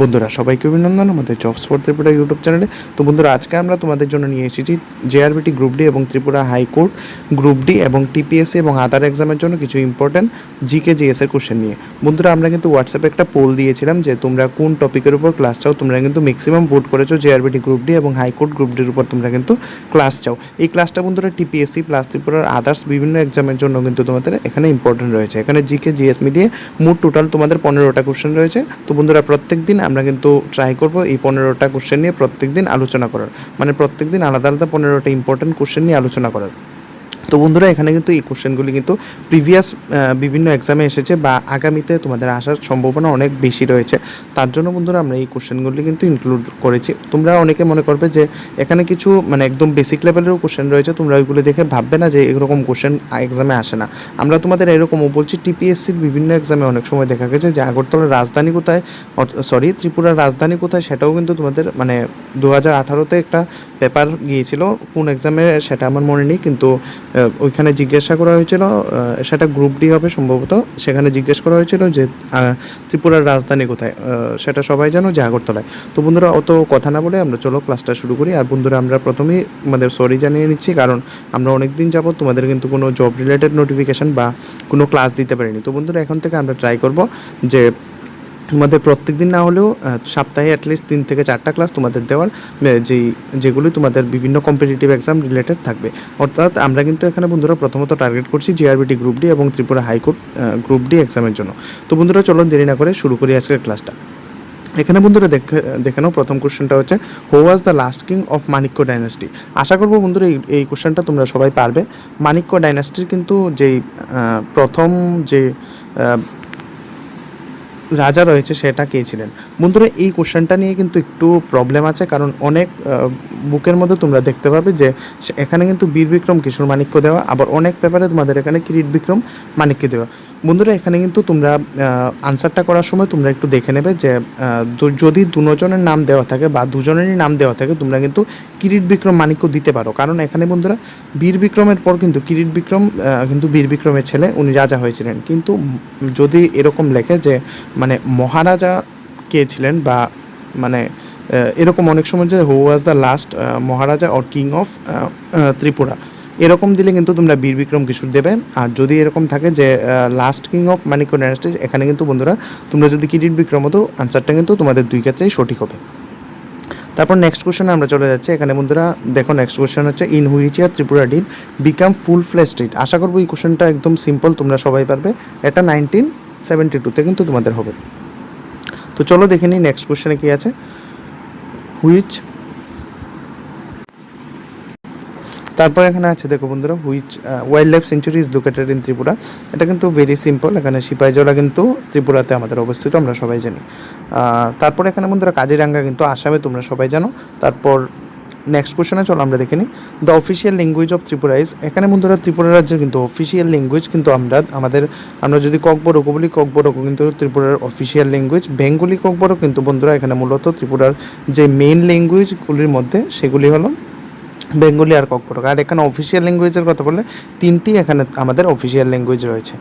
বন্ধুরা, সবাইকে অভিনন্দন আমাদের জবস ফর ত্রিপুরা ইউটিউব চ্যানেলে তো বন্ধুরা, আজকে আমরা তোমাদের জন্য নিয়ে এসেছি জেআরবিটি গ্রুপ ডি এবং Tripura high court group D এবং টিপিএসসি এবং আদার এক্সামের জন্য কিছু ইম্পর্ট্যান্ট জিকে জিএস এর কোশ্চেন নিয়ে। বন্ধুরা, আমরা কিন্তু হোয়াটসঅ্যাপে একটা পোল দিয়েছিলাম যে তোমরা কোন টপিকের উপর ক্লাস চাও, তোমরা কিন্তু ম্যাক্সিমাম ভোট করেছ জেআরবিটি গ্রুপ ডি এবং হাইকোর্ট গ্রুপ ডির উপর তোমরা কিন্তু ক্লাস চাও। এই ক্লাসটা বন্ধুরা টিপিএসসি প্লাস ত্রিপুরার আদার্স বিভিন্ন এক্সামের জন্য কিন্তু তোমাদের এখানে ইম্পর্টেন্ট রয়েছে। এখানে জিকে জিএস মিলিয়ে মোট টোটাল তোমাদের পনেরোটা কোশ্চেন রয়েছে। তো বন্ধুরা, প্রত্যেক দিন আমরা কিন্তু ট্রাই করব এই পনেরোটা কোশ্চেন নিয়ে প্রত্যেক দিন আলোচনা করার। মানে প্রত্যেক দিন আলাদা আলাদা পনেরোটা ইম্পর্টেন্ট কোশ্চেন নিয়ে আলোচনা করার। তো বন্ধুরা, এখানে কিন্তু এই কোশ্চেনগুলি কিন্তু প্রিভিয়াস বিভিন্ন এক্সামে এসেছে বা আগামীতে তোমাদের আসার সম্ভাবনা অনেক বেশি রয়েছে। তার জন্য বন্ধুরা, আমরা এই কোশ্চেনগুলি কিন্তু ইনক্লুড করেছি। তোমরা অনেকে মনে করবে যে, এখানে কিছু মানে একদম বেসিক লেভেলেরও কোশ্চেন রয়েছে। তোমরা ওইগুলো দেখে ভাববে না যে এরকম কোশ্চেন এক্সামে আসে না। আমরা তোমাদের এরকমও বলছি টিপিএসসির বিভিন্ন এক্সামে অনেক সময় দেখা গেছে যে, আগরতলার রাজধানী কোথায় সরি ত্রিপুরার রাজধানী কোথায়, সেটাও কিন্তু তোমাদের মানে দু হাজার আঠারোতে একটা পেপার গিয়েছিল। কোন এক্সামে সেটা আমার মনে নেই, কিন্তু ওইখানে জিজ্ঞাসা করা হয়েছিল সেটা গ্রুপ ডি হবে সম্ভবত। সেখানে জিজ্ঞেস করা হয়েছিল যে ত্রিপুরার রাজধানী কোথায়? সেটা সবাই জানো যে আগরতলায়। তো বন্ধুরা, অত কথা না বলে আমরা চলো ক্লাসটা শুরু করি। আর বন্ধুরা, আমরা প্রথমেই আমাদের সরি জানিয়ে নিচ্ছি, কারণ আমরা অনেক দিন যাবত তোমাদের কিন্তু কোনো জব রিলেটেড নোটিফিকেশন বা কোনো ক্লাস দিতে পারিনি। তো বন্ধুরা, এখন থেকে আমরা ট্রাই করব যে তোমাদের প্রত্যেক দিন না হলেও সপ্তাহে অ্যাটলিস্ট তিন থেকে চারটা ক্লাস তোমাদের দেওয়ার যেই, যেগুলি তোমাদের বিভিন্ন কম্পিটিটিভ এক্সাম রিলেটেড থাকবে। অর্থাৎ আমরা কিন্তু এখানে বন্ধুরা প্রথমত টার্গেট করছি জিআরবিটি গ্রুপ ডি এবং ত্রিপুরা হাইকোর্ট গ্রুপ ডি এক্সামের জন্য। তো বন্ধুরা চলো দেরি না করে শুরু করি আজকের ক্লাসটা এখানে বন্ধুরা দেখে দেখে নাও, প্রথম কোশ্চেনটা হচ্ছে who was the last king of Manikya dynasty আশা করব বন্ধুরা এই এই কোশ্চেনটা তোমরা সবাই পারবে। মানিক্য ডাইনাস্টির কিন্তু যেই প্রথম যে রাজা রয়েছে, সেটা কে ছিলেন? বন্ধুরা, এই কোশ্চেনটা নিয়ে কিন্তু একটু প্রবলেম আছে, কারণ অনেক বুকের মধ্যে তোমরা দেখতে পাবে যে এখানে কিন্তু বীর বিক্রম, কিশোর মানিক্য দেওয়া, আবার অনেক পেপারে তোমাদের এখানে কিরিট বিক্রম মানিক্য দেওয়া। বন্ধুরা, এখানে কিন্তু তোমরা আনসারটা করার সময় তোমরা একটু দেখে নেবে যে যদি দুজনের নাম দেওয়া থাকে বা দুজনেরই নাম দেওয়া থাকে, তোমরা কিন্তু কিরিট বিক্রম মানিক্য দিতে পারো। কারণ এখানে বন্ধুরা, বীর বিক্রমের পর কিন্তু কিরিট বিক্রম কিন্তু বীর বিক্রমের ছেলে, উনি রাজা হয়েছিলেন। কিন্তু যদি এরকম লেখে যে মানে মহারাজা কে ছিলেন বা মানে এরকম অনেক সময় যে who was the last maharaja or king of Tripura. এরকম দিলে কিন্তু তোমরা বীর বিক্রম কিশোর দেবে। আর যদি এরকম থাকে যে last king of Manikya dynasty এখানে কিন্তু বন্ধুরা, তোমরা যদি কিরিট বিক্রম হতো আনসারটা কিন্তু তোমাদের দুই ক্ষেত্রেই সঠিক হবে। তারপর নেক্সট কোশ্চেনে আমরা চলে যাচ্ছি। এখানে বন্ধুরা, দেখো নেক্সট কোশ্চেন হচ্ছে in which year Tripura did become full flesh state আশা করব এই কোশ্চেনটা একদম সিম্পল তোমরা সবাই পারবে। এটা নাইনটিন সেভেন্টি টুতে কিন্তু তোমাদের হবে। তো চলো দেখে নিই নেক্সট কোশ্চেনে কী আছে। হুইচ তারপর এখানে আছে, দেখো বন্ধুরা which wildlife sanctuary is located in Tripura. এটা কিন্তু ভেরি সিম্পল এখানে সিপাহীজলা কিন্তু ত্রিপুরাতে আমাদের অবস্থিত, আমরা সবাই জানি। তারপর এখানে বন্ধুরা, কাজিরাঙ্গা কিন্তু আসামে, তোমরা সবাই জানো। তারপর নেক্সট কোশ্চেনে চলো, আমরা দেখে নিই। The official language of Tripura is এখানে বন্ধুরা, ত্রিপুরা রাজ্যের কিন্তু অফিসিয়াল ল্যাঙ্গুয়েজ কিন্তু আমরা, আমাদের, আমরা যদি ককবরক বলি, ককবরক কিন্তু ত্রিপুরার অফিসিয়াল ল্যাঙ্গুয়েজ বেঙ্গলি ককবরক কিন্তু বন্ধুরা, এখানে মূলত ত্রিপুরার যে মেইন ল্যাঙ্গুয়েজগুলির মধ্যে সেগুলি হলো বেঙ্গলি আর ককবরক আর এখানে অফিসিয়াল ল্যাঙ্গুয়েজের কথা বললে তিনটি এখানে আমাদের অফিসিয়াল ল্যাঙ্গুয়েজ রয়েছে।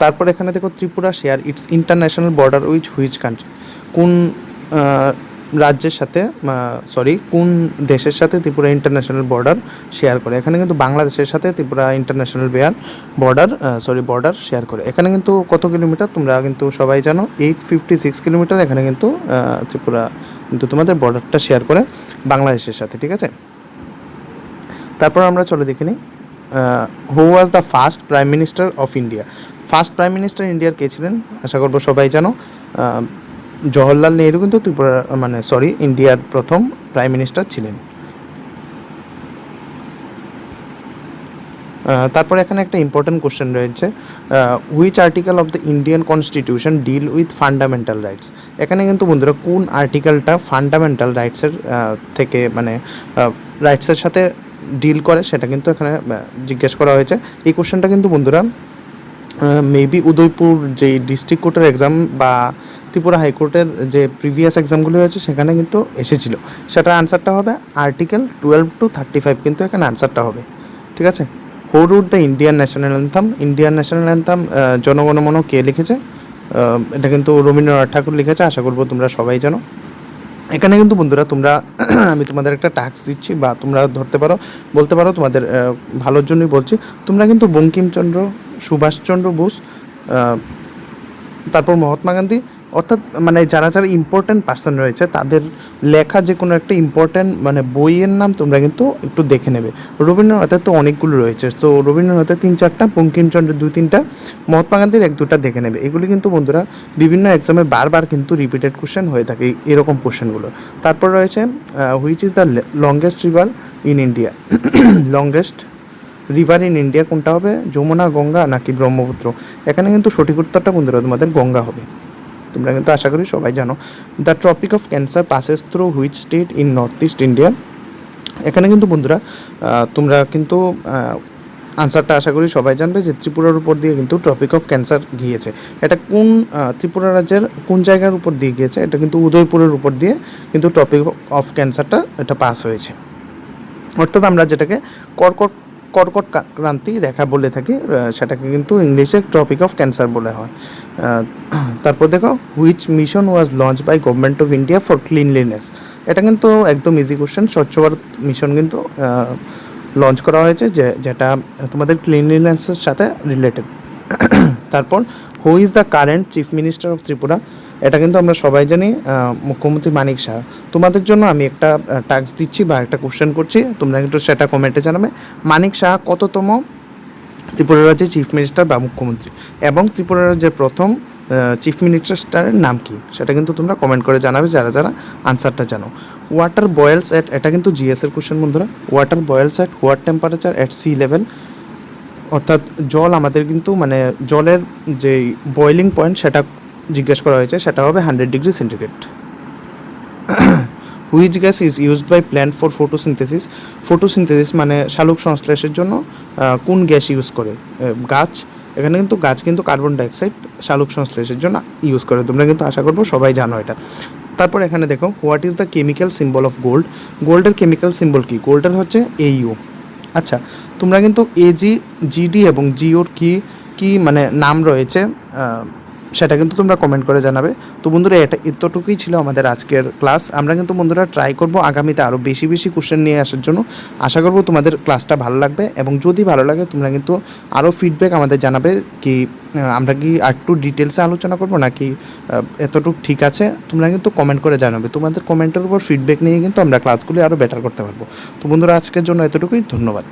তারপর এখানে দেখো Tripura share its international border which which country কোন রাজ্যের সাথে সরি কোন দেশের সাথে ত্রিপুরা ইন্টারন্যাশনাল বর্ডার শেয়ার করে? এখানে কিন্তু বাংলাদেশের সাথে Tripura international bare border sorry border share করে। এখানে কিন্তু কত কিলোমিটার? তোমরা কিন্তু সবাই জানো এইট ফিফটি সিক্স কিলোমিটার এখানে কিন্তু ত্রিপুরা কিন্তু তোমাদের বর্ডারটা শেয়ার করে বাংলাদেশের সাথে, ঠিক আছে? তারপর আমরা চলে দেখে নিই who was the first prime minister of India first prime minister ইন্ডিয়ার কে ছিলেন, আশা করব সবাই জানো জওহরলাল নেহরু কিন্তু ত্রিপুরা মানে সরি ইন্ডিয়ার প্রথম প্রাইম মিনিস্টার ছিলেন। তারপরে এখানে একটা ইম্পর্টেন্ট কোশ্চেন রয়েছে which article of the Indian constitution deal with fundamental rights এখানে কিন্তু বন্ধুরা, কোন আর্টিকেলটা ফান্ডামেন্টাল রাইটসের থেকে মানে রাইটসের সাথে ডিল করে, সেটা কিন্তু এখানে জিজ্ঞেস করা হয়েছে। এই কোশ্চেনটা কিন্তু বন্ধুরা মেবি উদয়পুর যে ডিস্ট্রিক্ট কোর্টের এক্সাম বা ত্রিপুরা হাইকোর্টের যে প্রিভিয়াস এক্সামগুলো হয়েছে, সেখানে কিন্তু এসেছিল। সেটার আনসারটা হবে article twelve to thirty five কিন্তু এখানে আনসারটা হবে। ঠিক আছে? Who wrote the Indian national anthem Indian national anthem Jana Gana Mana কে লিখেছে? এটা কিন্তু রবীন্দ্রনাথ ঠাকুর লিখেছে, আশা করব তোমরা সবাই জানো। এখানে কিন্তু বন্ধুরা তোমরা, আমি তোমাদের একটা টাস্ক দিচ্ছি বা তোমরা ধরতে পারো, বলতে পারো তোমাদের ভালোর জন্যই বলছি। তোমরা কিন্তু বঙ্কিমচন্দ্র, সুভাষচন্দ্র বোস তারপর মহাত্মা গান্ধী অর্থাৎ মানে যারা যারা ইম্পর্ট্যান্ট পার্সন রয়েছে, তাদের লেখা যে কোনো একটা ইম্পর্ট্যান্ট মানে বইয়ের নাম তোমরা কিন্তু একটু দেখে নেবে। রবীন্দ্রনাথের তো অনেকগুলো রয়েছে। সো রবীন্দ্রনাথের তিন চারটা, বঙ্কিমচন্দ্রের দুই তিনটা মহাত্মা গান্ধীর এক দুটা দেখে নেবে। এগুলি কিন্তু বন্ধুরা বিভিন্ন এক্সামে বারবার কিন্তু রিপিটেড কোশ্চেন হয়ে থাকে এরকম কোশ্চেনগুলো তারপর রয়েছে which is the longest river in India longest river in India কোনটা হবে? যমুনা, গঙ্গা নাকি ব্রহ্মপুত্র? এখানে কিন্তু সঠিক উত্তরটা বন্ধুরা তোমাদের গঙ্গা হবে। তোমরা কিন্তু আশা করি সবাই জানো। The Tropic of Cancer passes through which state in north east India এখানে কিন্তু বন্ধুরা তোমরা কিন্তু আনসারটা আশা করি সবাই জানবে যে ত্রিপুরার উপর দিয়ে কিন্তু ট্রপিক অফ ক্যান্সার গিয়েছে। এটা কোন ত্রিপুরা রাজ্যের কোন জায়গার উপর দিয়ে গিয়েছে? এটা কিন্তু উদয়পুরের উপর দিয়ে কিন্তু টপিক অফ ক্যান্সারটা এটা পাস হয়েছে। অর্থাৎ আমরা যেটাকে কর্কট কর্কট ক্রান্তি রেখা বলে থাকি সেটাকে কিন্তু ইংলিশে টপিক অফ ক্যান্সার বলে হয়। তারপর দেখো which mission was launch by government of India for cleanliness এটা কিন্তু একদম ইজি কোশ্চেন স্বচ্ছ ভারত মিশন কিন্তু লঞ্চ করা হয়েছে, যে, যেটা তোমাদের ক্লিনলিনেসের সাথে রিলেটেড তারপর who is the current chief minister of Tripura এটা কিন্তু আমরা সবাই জানি মুখ্যমন্ত্রী মানিক শাহ। তোমাদের জন্য আমি একটা টাস্ক দিচ্ছি বা একটা কোশ্চেন করছি, তোমরা কিন্তু সেটা কমেন্টে জানাবে। মানিক শাহ কততম ত্রিপুরা রাজ্যের চিফ মিনিস্টার বা মুখ্যমন্ত্রী? এবং ত্রিপুরা রাজ্যের প্রথম চিফ মিনিস্টারের নাম কি? সেটা কিন্তু তোমরা কমেন্ট করে জানাবে, যারা যারা আনসারটা জানো। ওয়াটার বয়েলস অ্যাট এটা কিন্তু জিএস এর কোশ্চেন বন্ধুরা। Water boils at what temperature at sea level অর্থাৎ জল আমাদের কিন্তু মানে জলের যে বয়েলিং পয়েন্ট সেটা জিজ্ঞেস করা হয়েছে, সেটা হবে hundred degree centigrade which gas is used by plant for photosynthesis photosynthesis মানে শালুক সংশ্লেষের জন্য কোন গ্যাস ইউজ করে? গাছ। এখানে কিন্তু গাছ কিন্তু কার্বন ডাইঅক্সাইড শালুক সংশ্লেষের জন্য ইউজ করে। তোমরা কিন্তু আশা করব সবাই জানো এটা। তারপর এখানে দেখো what is the chemical symbol of gold গোল্ডের কেমিক্যাল সিম্বল কি? গোল্ডের হচ্ছে এইউ আচ্ছা তোমরা কিন্তু এজি জিডি এবং জিওর কী কী মানে নাম রয়েছে? সেটা কিন্তু তোমরা কমেন্ট করে জানাবে। তো বন্ধুরা, এটা এতটুকুই ছিল আমাদের আজকের ক্লাস আমরা কিন্তু বন্ধুরা ট্রাই করব আগামীতে আরও বেশি বেশি কোশ্চেন নিয়ে আসার জন্য। আশা করব তোমাদের ক্লাসটা ভালো লাগবে এবং যদি ভালো লাগে, তোমরা কিন্তু আরও ফিডব্যাক আমাদের জানাবে কি আমরা কি আর একটু ডিটেলসে আলোচনা করব নাকি এতটুকু ঠিক আছে? তোমরা কিন্তু কমেন্ট করে জানাবে। তোমাদের কমেন্টের উপর ফিডব্যাক নিয়ে কিন্তু আমরা ক্লাসগুলি আরও বেটার করতে পারব। তো বন্ধুরা, আজকের জন্য এতটুকুই। ধন্যবাদ।